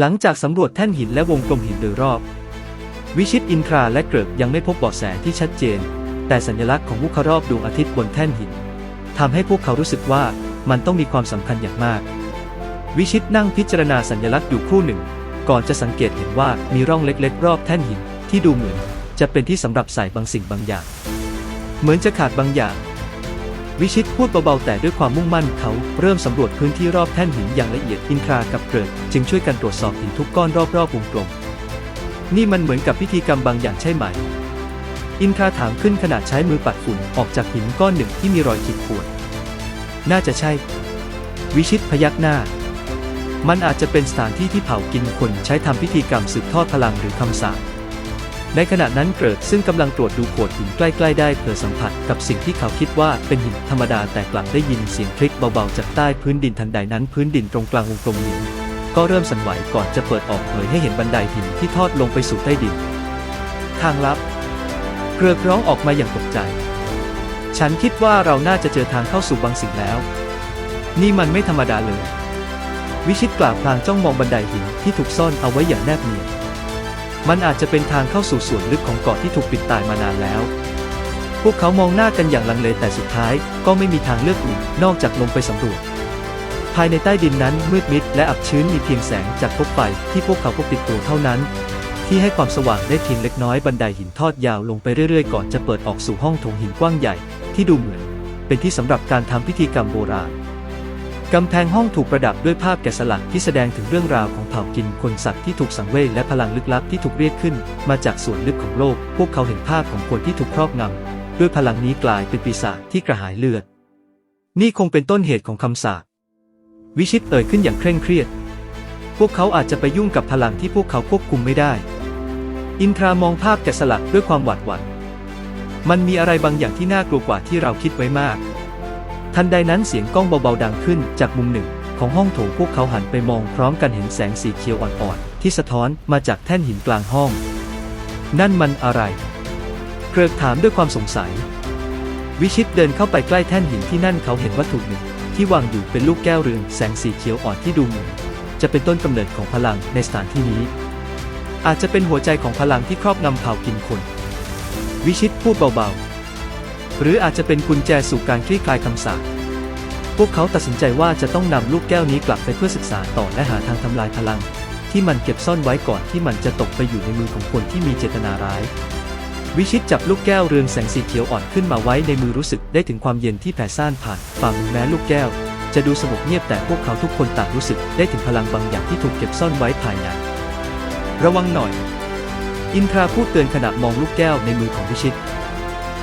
หลังจากสำรวจแท่นหินและวงกลมหินโดยรอบ วิชิตอินทราและเกริกยังไม่พบเบาะแสที่ชัดเจน แต่สัญลักษณ์ของมุขรอบดวงอาทิตย์บนแท่นหินทำให้พวกเขารู้สึกว่ามันต้องมีความสำคัญอย่างมาก วิชิตนั่งพิจารณาสัญลักษณ์อยู่ครู่หนึ่ง ก่อนจะสังเกตเห็นว่ามีร่องเล็กๆ รอบแท่นหินที่ดูเหมือนจะเป็นที่สำหรับใส่บางสิ่งบางอย่าง เหมือนจะขาดบางอย่าง วิชิตพูดเบาๆแต่ด้วยความมุ่งมั่นเขาเริ่มสำรวจพื้นที่รอบแท่นหินอย่างละเอียดอินทรากับเกริกจึงช่วยกันตรวจสอบหินทุกก้อนรอบๆวงกลม นี่มันเหมือนกับพิธีกรรมบางอย่างใช่ไหม อินทราถามขึ้นขณะใช้มือปัดฝุ่นออกจากหินก้อนหนึ่งที่มีรอยขีดข่วนน่าจะใช่ วิชิตพยักหน้า มันอาจจะเป็นสถานที่ที่เผากินคนใช้ทำพิธีกรรมสืบทอดพลังหรือคำสาป ในขณะนั้นเกิดซึ่งกำลังตรวจดูโขดหินใกล้ๆได้เผยสัมผัสกับสิ่งที่เขาคิดว่าเป็นหินธรรมดาแต่กลับได้ยินเสียงคลิกเบาๆจากใต้พื้นดินทันใดนั้นพื้นดินตรงกลางวงกลมหินก็เริ่มสั่นไหวก่อนจะเปิดออกเผยให้เห็นบันไดหินที่ทอดลงไปสู่ใต้ดิน ทางลับเกลือกร้องออกมาอย่างตกใจ ฉันคิดว่าเราน่าจะเจอทางเข้าสู่บางสิ่งแล้ว นี่มันไม่ธรรมดาเลย วิชิตกล่าวพลางจ้องมองบันไดหินที่ถูกซ่อนเอาไว้อย่างแนบเนียน มันอาจจะเป็นทางเข้าสู่ส่วนลึกของเกาะที่ถูกปิดตายมานานแล้ว พวกเขามองหน้ากันอย่างลังเลแต่สุดท้ายก็ไม่มีทางเลือกอื่นนอกจากลงไปสำรวจ ภายในใต้ดินนั้นมืดมิดและอับชื้นมีเพียงแสงจากพบไฟที่พวกเขาพกติดตัวเท่านั้น ที่ให้ความสว่างได้เพียงเล็กน้อยบันไดหินทอดยาวลงไปเรื่อยๆ ก่อนจะเปิดออกสู่ห้องโถงหินกว้างใหญ่ ที่ดูเหมือน เป็นที่สำหรับการทำพิธีกรรมโบราณ กำแพงห้องถูกประดับด้วยภาพแกะสลักที่แสดงถึงเรื่องราวของเผ่ากินคนสัตว์ที่ถูกสังเวยและพลังลึกลับที่ถูกเรียกขึ้น มาจากส่วนลึกของโลก พวกเขาเห็นภาพของคนที่ถูกครอบงำด้วยพลังนี้กลายเป็นปีศาจที่กระหายเลือด นี่คงเป็นต้นเหตุของคำสาปวิชิตเอ่ยขึ้นอย่างเคร่งเครียด พวกเขาอาจจะไปยุ่งกับพลังที่พวกเขาควบคุมไม่ได้ อินทรามองภาพแกะสลักด้วยความหวาดหวั่นมันมีอะไรบางอย่างที่น่ากลัวกว่าที่เราคิดไว้มาก ทันใดนั้นเสียงก้องเบาๆดังขึ้นจากมุมหนึ่ง ของห้องโถงพวกเขาหันไปมองพร้อมกันเห็นแสงสีเขียวอ่อนๆที่สะท้อนมาจากแท่นหินกลางห้อง นั่นมันอะไร เกริกถามด้วยความสงสัย วิชิตเดินเข้าไปใกล้แท่นหินที่นั่นเขาเห็นวัตถุหนึ่ง ที่วางอยู่เป็นลูกแก้วเรืองแสงสีเขียวอ่อนที่ดูเหมือนจะเป็นต้นกำเนิดของพลังในสถานที่นี้ อาจจะเป็นหัวใจของพลังที่ครอบงำเผ่ากินคน วิชิตพูดเบาๆ หรืออาจจะเป็นกุญแจสู่การคลี่คลายคำสาปพวกเขาตัดสินใจว่าจะต้องนำลูกแก้วนี้กลับไปเพื่อศึกษาต่อและหาทางทำลายพลัง ที่มันเก็บซ่อนไว้ก่อนที่มันจะตกไปอยู่ในมือของคนที่มีเจตนาร้าย วิชิตจับลูกแก้วเรืองแสงสีเขียวอ่อนขึ้นมาไว้ในมือรู้สึกได้ถึงความเย็นที่แผ่ซ่านผ่านฝ่ามือแม้ลูกแก้ว จะดูสงบเงียบแต่พวกเขาทุกคนต่างรู้สึกได้ถึงพลังบางอย่างที่ถูกเก็บซ่อนไว้ภายในระวังหน่อย อินทราพูดเตือนขณะมองลูกแก้วในมือของวิชิต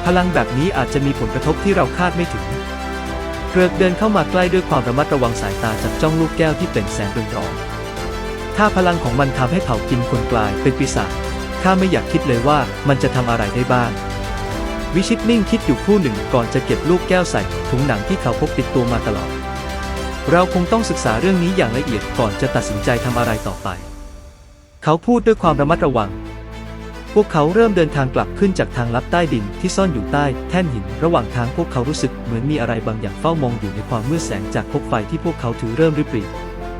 พลังแบบนี้อาจจะมีผลกระทบที่เราคาดไม่ถึงเกริกเดินเข้ามาใกล้ด้วยความระมัดระวังสายตาจับจ้องลูกแก้วที่เปล่งแสงเรืองรอง ถ้าพลังของมันทำให้เผากินคนกลายเป็นปีศาจ ข้าไม่อยากคิดเลยว่ามันจะทำอะไรได้บ้าง วิชิตนิ่งคิดอยู่ครู่หนึ่งก่อนจะเก็บลูกแก้วใส่ถุงหนังที่เขาพกติดตัวมาตลอด เราคงต้องศึกษาเรื่องนี้อย่างละเอียดก่อนจะตัดสินใจทำอะไรต่อไป เขาพูดด้วยความระมัดระวัง พวกเขาเริ่มเดินทางกลับขึ้นจากทางลับใต้ดินที่ซ่อนอยู่ใต้แท่นหิน ระหว่างทางพวกเขารู้สึกเหมือนมีอะไรบางอย่างเฝ้ามองอยู่ในความมืดแสงจากพกไฟที่พวกเขาถือเริ่มริบหรี่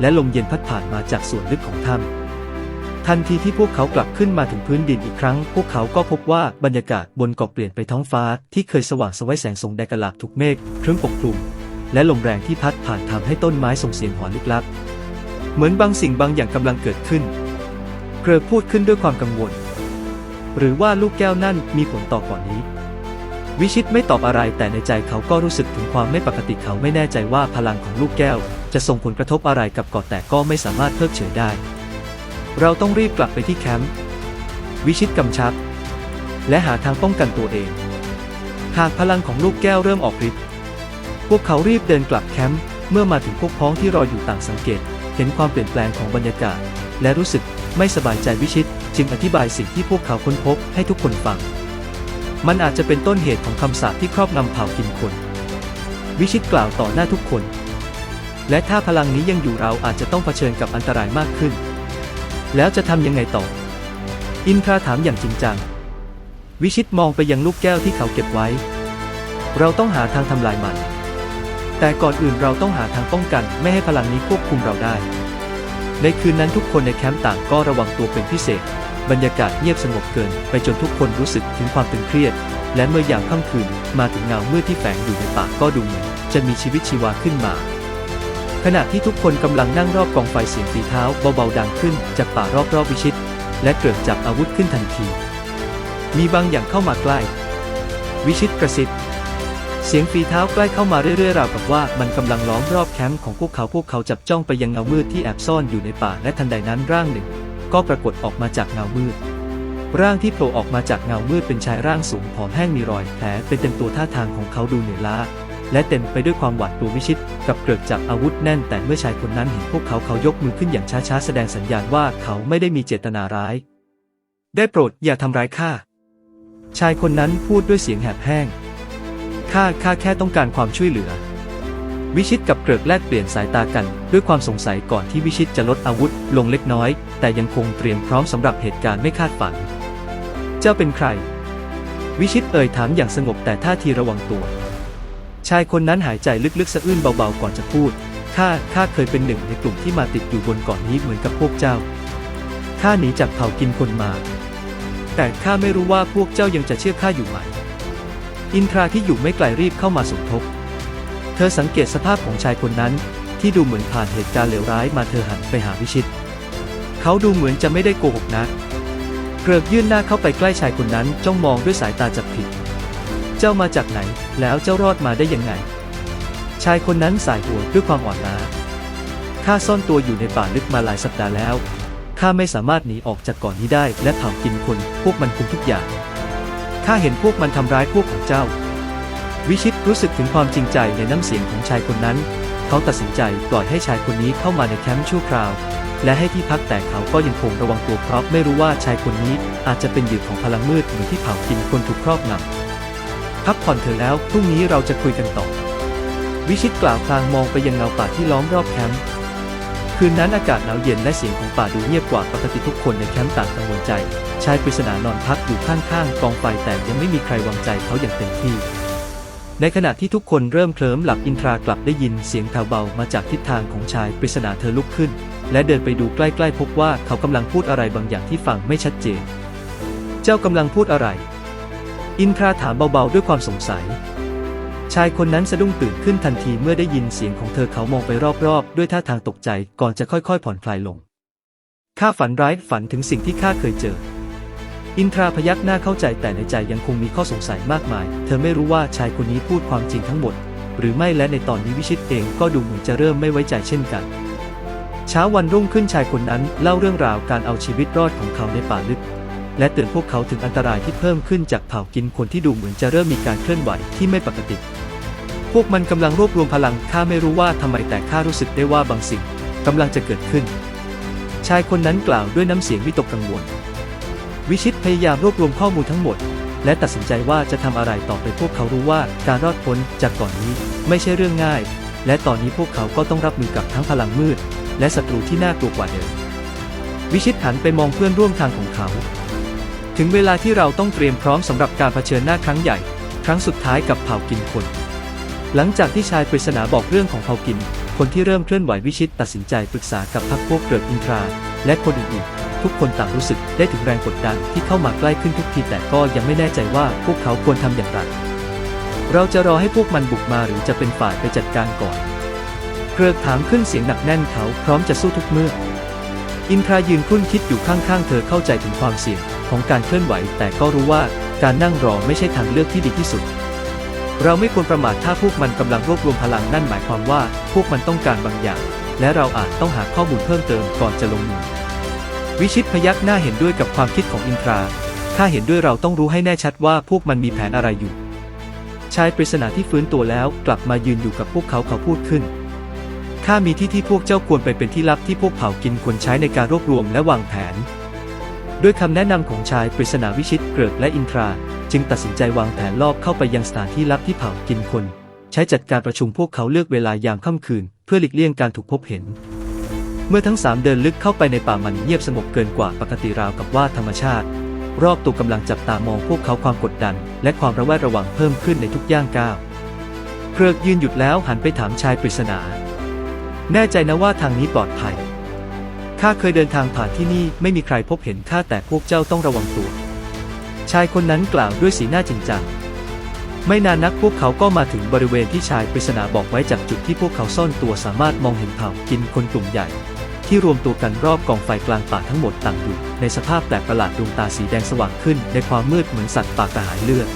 และลมเย็นพัดผ่านมาจากส่วนลึกของถ้ำทันทีที่พวกเขากลับขึ้นมาถึงพื้นดินอีกครั้ง พวกเขาก็พบว่าบรรยากาศบนเกาะเปลี่ยนไปท้องฟ้าที่เคยสว่างสวัยแสงส่งแดกะลาบถูกเมฆเครื่องปกคลุม และลมแรงที่พัดผ่านทำให้ต้นไม้ส่งเสียงหอนลึกลับ เหมือนบางสิ่งบางอย่างกำลังเกิดขึ้นเกรอพูดขึ้นด้วยความกังวล หรือว่าลูกแก้วนั่นมีผลต่อก่อนนี้ วิชิตไม่ตอบอะไรแต่ในใจเขาก็รู้สึกถึงความไม่ปกติเขาไม่แน่ใจว่าพลังของลูกแก้ว จะส่งผลกระทบอะไรกับเกาะแต่ก็ไม่สามารถเพิกเฉยได้ เราต้องรีบกลับไปที่แคมป์วิชิตกำชับ และหาทางป้องกันตัวเอง หากพลังของลูกแก้วเริ่มออกฤทธิ์พวกเขารีบเดินกลับแคมป์เมื่อมาถึงพวกพ้องที่รออยู่ต่างสังเกต เห็นความเปลี่ยนแปลงของบรรยากาศ และรู้สึกไม่สบายใจวิชิต จึงอธิบายสิ่งที่พวกเขาค้นพบให้ทุกคนฟัง มันอาจจะเป็นต้นเหตุของคำสาปที่ครอบงำเผ่ากินคน วิชิตกล่าวต่อหน้าทุกคน และถ้าพลังนี้ยังอยู่เราอาจจะต้องเผชิญกับอันตรายมากขึ้น แล้วจะทำยังไงต่อ อินทราถามอย่างจริงจัง วิชิตมองไปยังลูกแก้วที่เขาเก็บไว้ เราต้องหาทางทำลายมัน แต่ก่อนอื่นเราต้องหาทางป้องกันไม่ให้พลังนี้ควบคุมเราได้ในคืนนั้นทุกคนในแคมป์ต่างก็ระวังตัวเป็นพิเศษ บรรยากาศเงียบสงบเกิน ไปจนทุกคนรู้สึกถึงความตึงเครียด และเมื่อยามค่ำคืนมาถึงเงาเมืดที่แฝงอยู่ในป่าก็ดูเหมือนจะมีชีวิตชีวาขึ้นมา ขณะที่ทุกคนกำลังนั่งรอบกองไฟเสียงฝีเท้าเบาๆดังขึ้นจากป่ารอบๆวิชิต และเกิดจับอาวุธขึ้นทันที มีบางอย่างเข้ามาใกล้ วิชิตกระซิบเสียงฝีเท้าใกล้เข้ามาเรื่อยๆราวกับว่ามันกำลังล้อมรอบแคมป์ของพวกเขาพวกเขาจับจ้องไปยังเงามืดที่แอบซ่อนอยู่ในป่าและทันใดนั้นร่างหนึ่ง ก็ปรากฏออกมาจากเงามืด ร่างที่โผล่ออกมาจากเงามืดเป็นชายร่างสูงผอมแห้งมีรอยแผลเป็นเต็มตัวท่าทางของเขาดูเหนื่อยล้าและเต็มไปด้วยความหวาดกลัววิชิต กับเกิดจับอาวุธแน่น แต่เมื่อชายคนนั้นเห็นพวกเขาเขายกมือขึ้นอย่างช้าๆ แสดงสัญญาณว่าเขาไม่ได้มีเจตนาร้าย ได้โปรดอย่าทำร้ายข้า ชายคนนั้นพูดด้วยเสียงแหบแห้ง ข้า ข้าแค่ต้องการความช่วยเหลือ วิชิตกับเกริกแลกเปลี่ยนสายตากันด้วยความสงสัยก่อนที่วิชิตจะลดอาวุธลงเล็กน้อย แต่ยังคงเตรียมพร้อมสำหรับเหตุการณ์ไม่คาดฝัน เจ้าเป็นใคร วิชิตเอ่ยถามอย่างสงบแต่ท่าทีระวังตัว ชายคนนั้นหายใจลึกๆสะอื้นเบาๆก่อนจะพูดข้าข้าเคยเป็นหนึ่งในกลุ่มที่มาติดอยู่บนเกาะนนี้เหมือนกับพวกเจ้าข้าหนีจากเผ่ากินคนมา แต่ข้าไม่รู้ว่าพวกเจ้ายังจะเชื่อข้าอยู่ไหมอินทราที่อยู่ไม่ไกลรีบเข้ามาสมทบ เธอสังเกตสภาพของชายคนนั้น ที่ดูเหมือนผ่านเหตุการณ์เลวร้ายมาเธอหันไปหาวิชิต เขาดูเหมือนจะไม่ได้โกหกนะเกริกยื่นหน้าเข้าไปใกล้ชายคนนั้นจ้องมองด้วยสายตาจับผิด เจ้ามาจากไหน แล้วเจ้ารอดมาได้ยังไง ชายคนนั้นสายหัวด้วยความอ่อนล้าข้าซ่อนตัวอยู่ในป่าลึกมาหลายสัปดาห์แล้ว ข้าไม่สามารถหนีออกจากก่อนนี้ได้ และเผากินคน พวกมันคุมทุกอย่าง ข้าเห็นพวกมันทำร้ายพวกของเจ้า วิชิตรู้สึกถึงความจริงใจในน้ำเสียงของชายคนนั้น เขาตัดสินใจปล่อยให้ชายคนนี้เข้ามาในแคมป์ชั่วคราว และให้ที่พักแต่เขาก็ยังคงระวังตัวเพราะไม่รู้ว่าชายคนนี้อาจจะเป็นเหยื่อของพลังมืดเหมือนที่เผากินคนถูกครอบงำพักผ่อนเถอะแล้วพรุ่งนี้เราจะคุยกันต่อ วิชิตกล่าวพลางมองไปยังเงาป่าที่ล้อมรอบแคมป์คืนนั้นอากาศหนาวเย็นและเสียงของป่าดูเงียบกว่าปกติทุกคนในแคมป์ต่างกังวลใจชายปริศนานอนพักอยู่ข้างๆกองไฟแต่ยังไม่มีใครวางใจเขาอย่างเต็มที่ ในขณะที่ทุกคนเริ่มเคลิ้มหลับอินทรากลับได้ยินเสียงแผ่วเบามาจากทิศทางของชายปริศนาเธอลุกขึ้น และเดินไปดูใกล้ๆพบว่าเขากำลังพูดอะไรบางอย่างที่ฟังไม่ชัดเจน เจ้ากำลังพูดอะไร อินทราถามเบาๆด้วยความสงสัย ชายคนนั้นสะดุ้งตื่นขึ้นทันทีเมื่อได้ยินเสียงของเธอเขามองไปรอบๆ ด้วยท่าทางตกใจก่อนจะค่อยๆ ผ่อนคลายลงข้าฝันร้ายฝันถึงสิ่งที่ข้าเคยเจอ อินทราพยักหน้าเข้าใจแต่ในใจยังคงมีข้อสงสัยมากมาย เธอไม่รู้ว่าชายคนนี้พูดความจริงทั้งหมด หรือไม่และในตอนนี้วิชิตเองก็ดูเหมือนจะเริ่มไม่ไว้ใจเช่นกัน เช้าวันรุ่งขึ้นชายคนนั้นเล่าเรื่องราวการเอาชีวิตรอดของเขาในป่าลึก และเตือนพวกเขาถึงอันตรายที่เพิ่มขึ้นจากเผ่ากินคนที่ดูเหมือนจะเริ่มมีการเคลื่อนไหวที่ไม่ปกติ พวกมันกำลังรวบรวมพลังข้าไม่รู้ว่าทำไมแต่ข้ารู้สึกได้ว่าบางสิ่งกำลังจะเกิดขึ้น ชายคนนั้นกล่าวด้วยน้ำเสียงวิตกกังวล วิชิตพยายามรวบรวมข้อมูลทั้งหมด และตัดสินใจว่าจะทำอะไรต่อไปพวกเขารู้ว่าการรอดพ้นจากก่อนนี้ไม่ใช่เรื่องง่าย และตอนนี้พวกเขาก็ต้องรับมือกับทั้งพลังมืด และศัตรูที่น่ากลัวกว่าเดิมวิชิตหันไปมองเพื่อนร่วมทางของเขา ถึงเวลาที่เราต้องเตรียมพร้อมสำหรับการเผชิญหน้าครั้งใหญ่ ครั้งสุดท้ายกับเผ่ากินคน หลังจากที่ชายปริศนาบอกเรื่องของเผ่ากิน คนที่เริ่มเคลื่อนไหววิชิตตัดสินใจปรึกษากับพรรคพวกเกิดอินทรา และคนอื่นๆ ทุกคนต่างรู้สึกได้ถึงแรงกดดันที่เข้ามาใกล้ขึ้นทุกทีแต่ก็ยังไม่แน่ใจว่าพวกเขาควรทำอย่างไร เราจะรอให้พวกมันบุกมาหรือจะเป็นฝ่ายไปจัดการก่อนเกริกถามขึ้นเสียงหนักแน่นเขาพร้อมจะสู้ทุกเมื่อ อินทรายืนครุ่นคิดอยู่ข้างๆ เธอเข้าใจถึงความเสี่ยงของการเคลื่อนไหว แต่ก็รู้ว่าการนั่งรอไม่ใช่ทางเลือกที่ดีที่สุด เราไม่ควรประมาทถ้าพวกมันกำลังรวบรวมพลังนั่นหมายความว่า พวกมันต้องการบางอย่าง และเราอาจต้องหาข้อมูลเพิ่มเติมก่อนจะลงมือ วิชิตพยักหน้าเห็นด้วยกับความคิดของอินทรา ถ้าเห็นด้วยเราต้องรู้ให้แน่ชัดว่าพวกมันมีแผนอะไรอยู่ ชายปริศนาที่ฟื้นตัวแล้วกลับมายืนอยู่กับพวกเขาเขาพูดขึ้น ข้ามีที่ที่พวกเจ้าควรไปเป็นที่ลับที่พวกเผ่ากินควรใช้ในการรวบรวมและวางแผน ด้วยคำแนะนำของชายปริศนาวิชิตเกริกและอินทรา จึงตัดสินใจวางแผนลอบเข้าไปยังสถานที่ลับที่เผ่ากินคน ใช้จัดการประชุมพวกเขาเลือกเวลายามค่ำคืน เพื่อหลีกเลี่ยงการถูกพบเห็น เมื่อทั้งสามเดินลึกเข้าไปในป่ามันเงียบสงบเกินกว่าปกติราวกับว่าธรรมชาติ รอบตัวกำลังจับตามองพวกเขาความกดดัน และความระแวดระวังเพิ่มขึ้นในทุกย่างก้าวเกริกยืนหยุดแล้วหันไปถามชายปริศนา แน่ใจนะว่าทางนี้ปลอดภัยข้าเคยเดินทางผ่านที่นี่ไม่มีใครพบเห็นข้าแต่พวกเจ้าต้องระวังตัว ชายคนนั้นกล่าวด้วยสีหน้าจริงจังไม่นานนักพวกเขาก็มาถึงบริเวณที่ชายปริศนาบอกไว้จากจุดที่พวกเขาซ่อนตัวสามารถมองเห็นเผ่ากินคนกลุ่มใหญ่ ที่รวมตัวกันรอบกองไฟกลางป่าทั้งหมดต่างอยู่ในสภาพแปลกประหลาดดวงตาสีแดงสว่างขึ้น ในความมืดเหมือนสัตว์ป่ากระหายเลือด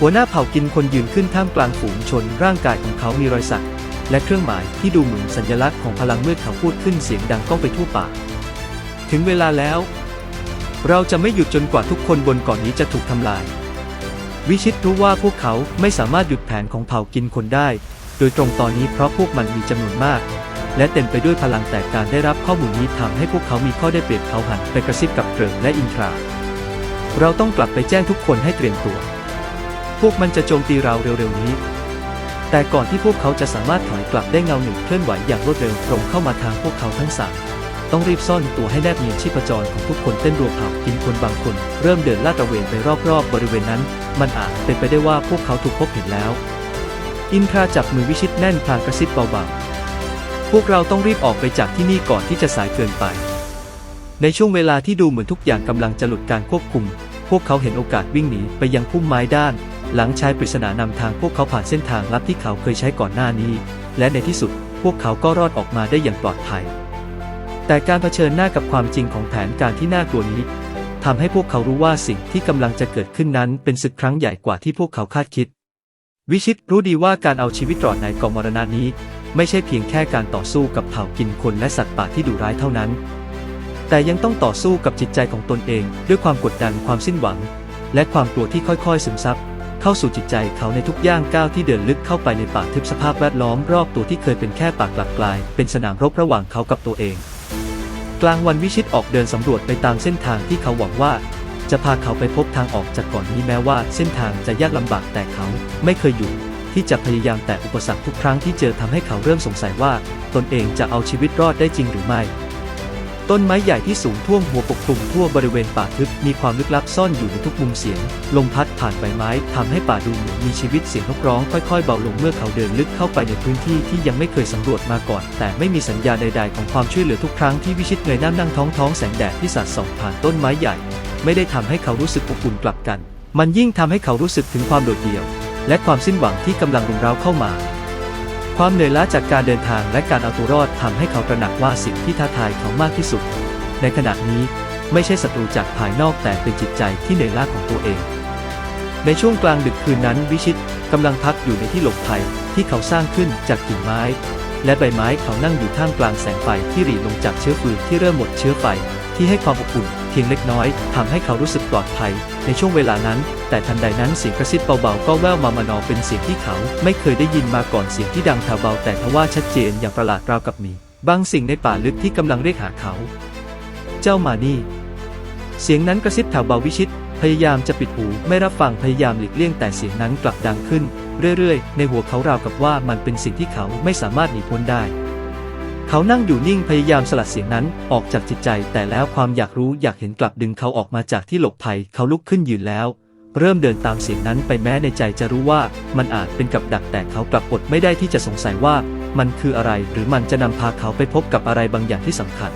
หัวหน้าเผ่ากินคนยืนขึ้นท่ามกลางฝูงชนร่างกายของเขามีรอยสัก และเครื่องหมายที่ดูเหมือนสัญลักษณ์ของพลังมืดเขาพูดขึ้นเสียงดังก้องไปทั่วป่า ถึงเวลาแล้ว เราจะไม่หยุดจนกว่าทุกคนบนเกาะนนี้จะถูกทำลาย วิชิตรู้ว่าพวกเขาไม่สามารถหยุดแผนของเผ่ากินคนได้ โดยตรงตอนนี้เพราะพวกมันมีจำนวนมาก และเต็มไปด้วยพลังแต่การได้รับข้อมูลนี้ทำให้พวกเขามีข้อได้เปรียบเขาหันไปกระซิบกับเกริงและอินทรา เราต้องกลับไปแจ้งทุกคนให้เตรียมตัว พวกมันจะโจมตีเราเร็วๆนี้แต่ก่อนที่พวกเขาจะสามารถถอยกลับได้เงาหนึ่งเคลื่อนไหวอย่างรวดเร็วตรงเข้ามาทางพวกเขาทั้งสามต้องรีบซ่อนตัวให้แนบเนียนชีพจรของทุกคนเต้นรัวเผากินคนบางคน เริ่มเดินลาดตระเวนไปรอบๆ บริเวณนั้น มันอาจเป็นไปได้ว่าพวกเขาถูกพบเห็นแล้ว อินทราจับมือวิชิตแน่นพลางกระซิบเบาๆ พวกเราต้องรีบออกไปจากที่นี่ก่อนที่จะสายเกินไป ในช่วงเวลาที่ดูเหมือนทุกอย่างกำลังจะหลุดการควบคุม พวกเขาเห็นโอกาสวิ่งหนีไปยังพุ่มไม้ด้าน หลังชายปริศนานำทางพวกเขาผ่านเส้นทางลับที่เขาเคยใช้ก่อนหน้านี้ และในที่สุด พวกเขาก็รอดออกมาได้อย่างปลอดภัย แต่การเผชิญหน้ากับความจริงของแผนการที่น่ากลัวนี้ทำให้พวกเขารู้ว่าสิ่งที่กำลังจะเกิดขึ้นนั้นเป็นศึกครั้งใหญ่กว่าที่พวกเขาคาดคิด วิชิตรู้ดีว่าการเอาชีวิตรอดในกองมรณะนี้ ไม่ใช่เพียงแค่การต่อสู้กับเผ่ากินคนและสัตว์ป่าที่ดุร้ายเท่านั้น แต่ยังต้องต่อสู้กับจิตใจของตนเอง ด้วยความกดดันความสิ้นหวัง และความกลัวที่ค่อยๆ ซึมซับเข้าสู่จิตใจเขาในทุกย่างก้าวที่เดินลึกเข้าไปในป่าทึบสภาพแวดล้อมรอบตัวที่เคยเป็นแค่ป่ากลับกลาย เป็นสนามรบระหว่างเขากับตัวเอง กลางวันวิชิตออกเดินสำรวจไปตามเส้นทางที่เขาหวังว่า จะพาเขาไปพบทางออกจากก่อนนี้แม้ว่าเส้นทางจะยากลำบากแต่เขาไม่เคยหยุด ที่จะพยายามแต่อุปสรรคทุกครั้งที่เจอทำให้เขาเริ่มสงสัยว่า ตนเองจะเอาชีวิตรอดได้จริงหรือไม่ ต้นไม้ใหญ่ที่สูงท่วมหัวปกคลุมทั่วบริเวณป่าทึบมีความลึกลับซ่อนอยู่ในทุกมุมเสียง ลมพัดผ่านใบไม้ทำให้ป่าดูเหมือนมีชีวิตเสียงนกร้องค่อยๆเบาลงเมื่อเขาเดินลึกเข้าไปในพื้นที่ที่ยังไม่เคยสำรวจมาก่อน แต่ไม่มีสัญญาใด ๆ ของความช่วยเหลือทุกครั้งที่วิชิตเงยหน้านั่งท้องท้องแสงแดดที่สาดส่องผ่านต้นไม้ใหญ่ ไม่ได้ทำให้เขารู้สึกอบอุ่นกลับกัน มันยิ่งทำให้เขารู้สึกถึงความโดดเดี่ยว และความสิ้นหวังที่กำลังรุมเร้าเข้ามา ความเหนื่อยล้าจากการเดินทางและการเอาตัวรอดทำให้เขาตระหนักว่าสิ่งที่ท้าทายเขามากที่สุด ในขณะนี้ไม่ใช่ศัตรูจากภายนอกแต่เป็นจิตใจที่เหนื่อยล้าของตัวเอง ในช่วงกลางดึกคืนนั้นวิชิตกำลังพักอยู่ในที่หลบภัยที่เขาสร้างขึ้นจากกิ่งไม้ และใบไม้เขานั่งอยู่ท่ามกลางแสงไฟที่หรี่ลงจากเชื้อฟืนที่เริ่มหมดเชื้อไฟที่ให้ความอบอุ่น เพียงเล็กน้อยทำให้เขารู้สึกปลอดภัย ในช่วงเวลานั้น แต่ทันใดนั้นเสียงกระซิบเบาๆก็แว่วมามานอเป็นเสียงที่เขา ไม่เคยได้ยินมาก่อนเสียงที่ดังแผ่วเบาแต่ทว่าชัดเจนอย่างประหลาดราวกับมีบางสิ่งในป่าลึกที่กำลังเรียกหาเขา เจ้ามานี่ เสียงนั้นกระซิบแถวเบาวิชิต พยายามจะปิดหูไม่รับฟังพยายามหลีกเลี่ยงแต่เสียงนั้นกลับดังขึ้น เรื่อยๆ ในหัวเขาราวกับว่ามันเป็นสิ่งที่เขาไม่สามารถหนีพ้นได้ เขานั่งอยู่นิ่งพยายามสลัดเสียงนั้นออกจากจิตใจ แต่แล้วความอยากรู้อยากเห็นกลับดึงเขาออกมาจากที่หลบภัยเขาลุกขึ้นยืนแล้ว เริ่มเดินตามเสียงนั้นไปแม้ในใจจะรู้ว่ามันอาจเป็นกับดักแต่เขากลับอดไม่ได้ที่จะสงสัยว่า มันคืออะไรหรือมันจะนำพาเขาไปพบกับอะไรบางอย่างที่สำคัญ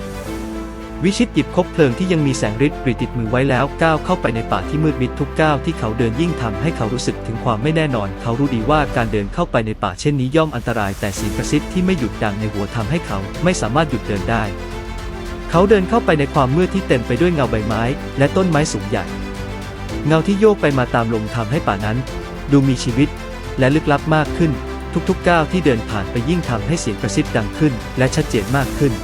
วิชิตหยิบคบเพลิงที่ยังมีแสงฤทธิ์ปริติดมือไว้แล้วก้าวเข้าไปในป่าที่มืดมิดทุกก้าวที่เขาเดินยิ่งทำให้เขารู้สึกถึงความไม่แน่นอน เขารู้ดีว่าการเดินเข้าไปในป่าเช่นนี้ย่อมอันตรายแต่เสียงกระซิบที่ไม่หยุดดังในหัวทำให้เขาไม่สามารถหยุดเดินได้ เขาเดินเข้าไปในความมืดที่เต็มไปด้วยเงาใบไม้ และต้นไม้สูงใหญ่ เงาที่โยกไปมาตามลมทำให้ป่านั้น ดูมีชีวิต และลึกลับมากขึ้น ทุกๆก้าวที่เดินผ่านไปยิ่งทำให้เสียงกระซิบดังขึ้น และชัดเจนมากขึ้น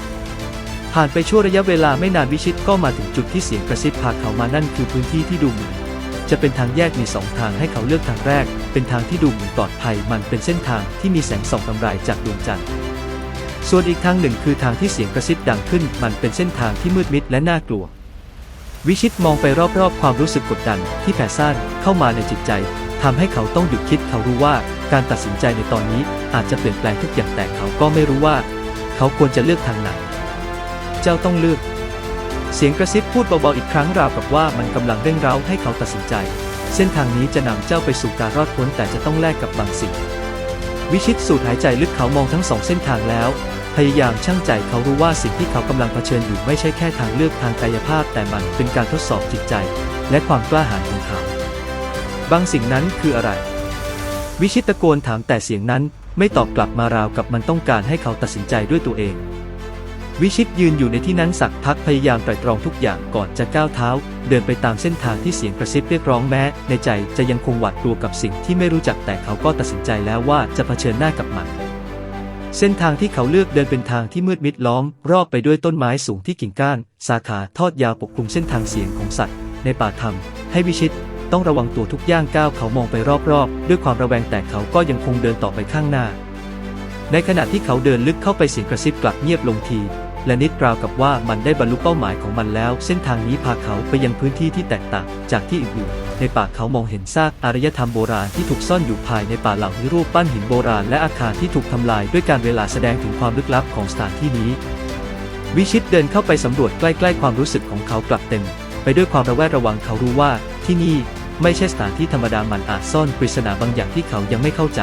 ผ่านไปชั่วระยะเวลาไม่นานวิชิตก็มาถึงจุดที่เสียงกระซิบพาเขามานั่นคือพื้นที่ที่ดูเหมือนจะเป็นทางแยกมีสองทางให้เขาเลือกทางแรก เป็นทางที่ดูเหมือนปลอดภัยมันเป็นเส้นทางที่มีแสงส่องกำไรจากดวงจันทร์ส่วนอีกทางหนึ่งคือทางที่เสียงกระซิบดังขึ้น มันเป็นเส้นทางที่มืดมิดและน่ากลัว วิชิตมองไปรอบๆ ความรู้สึกกดดันที่แผ่ซ่านเข้ามาในจิตใจทำให้เขาต้องหยุดคิดเขารู้ว่าการตัดสินใจในตอนนี้อาจจะเปลี่ยนแปลงทุกอย่างแต่เขาก็ไม่รู้ว่า เขาควรจะเลือกทางไหน เจ้าต้องเลือก เสียงกระซิบพูดเบาๆอีกครั้งราวกับว่ามันกำลังเร่งเร้าให้เขาตัดสินใจ เส้นทางนี้จะนำเจ้าไปสู่การรอดพ้นแต่จะต้องแลกกับบางสิ่ง วิชิตสูดหายใจลึกเขามองทั้งสองเส้นทางแล้ว พยายามชั่งใจเขารู้ว่าสิ่งที่เขากำลังเผชิญอยู่ไม่ใช่แค่ทางเลือกทางกายภาพ แต่มันเป็นการทดสอบจิตใจ และความกล้าหาญของเขา บางสิ่งนั้นคืออะไร วิชิตตะโกนถามแต่เสียงนั้นไม่ตอบกลับมาราวกับมันต้องการให้เขาตัดสินใจด้วยตัวเอง วิชิตยืนอยู่ในที่นั้นสักพักพยายามไตร่ตรองทุกอย่างก่อนจะก้าวเท้า เดินไปตามเส้นทางที่เสียงกระซิบเรียกร้องแม้ ในใจจะยังคงหวาดกลัวกับสิ่งที่ไม่รู้จักแต่เขาก็ตัดสินใจแล้วว่าจะเผชิญหน้ากับมันเส้นทางที่เขาเลือกเดินเป็นทางที่มืดมิดล้อม รอบไปด้วยต้นไม้สูงที่กิ่งก้าน สาขาทอดยาวปกคลุมเส้นทางเสียงของสัตว์ ในป่าธรรม ให้วิชิตต้องระวังตัวทุกย่างก้าวเขามองไปรอบๆ ด้วยความระแวงแต่เขาก็ยังคงเดินต่อไปข้างหน้า ในขณะที่เขาเดินลึกเข้าไปเสียงกระซิบกลับเงียบลงที และนิดราวกับว่ามันได้บรรลุเป้าหมายของมันแล้ว เส้นทางนี้พาเขาไปยังพื้นที่ที่แตกต่างจากที่อื่นในป่าเขามองเห็นซากอารยธรรมโบราณที่ถูกซ่อนอยู่ภายในป่าเหล่านี้รูปปั้นหินโบราณและอาคารที่ถูกทำลายด้วยการเวลาแสดงถึงความลึกลับของสถานที่นี้ วิชิตเดินเข้าไปสำรวจใกล้ๆความรู้สึกของเขากลับเต็ม ไปด้วยความระแวดระวังเขารู้ว่าที่นี่ไม่ใช่สถานที่ธรรมดามันอาจซ่อนปริศนาบางอย่างที่เขายังไม่เข้าใจ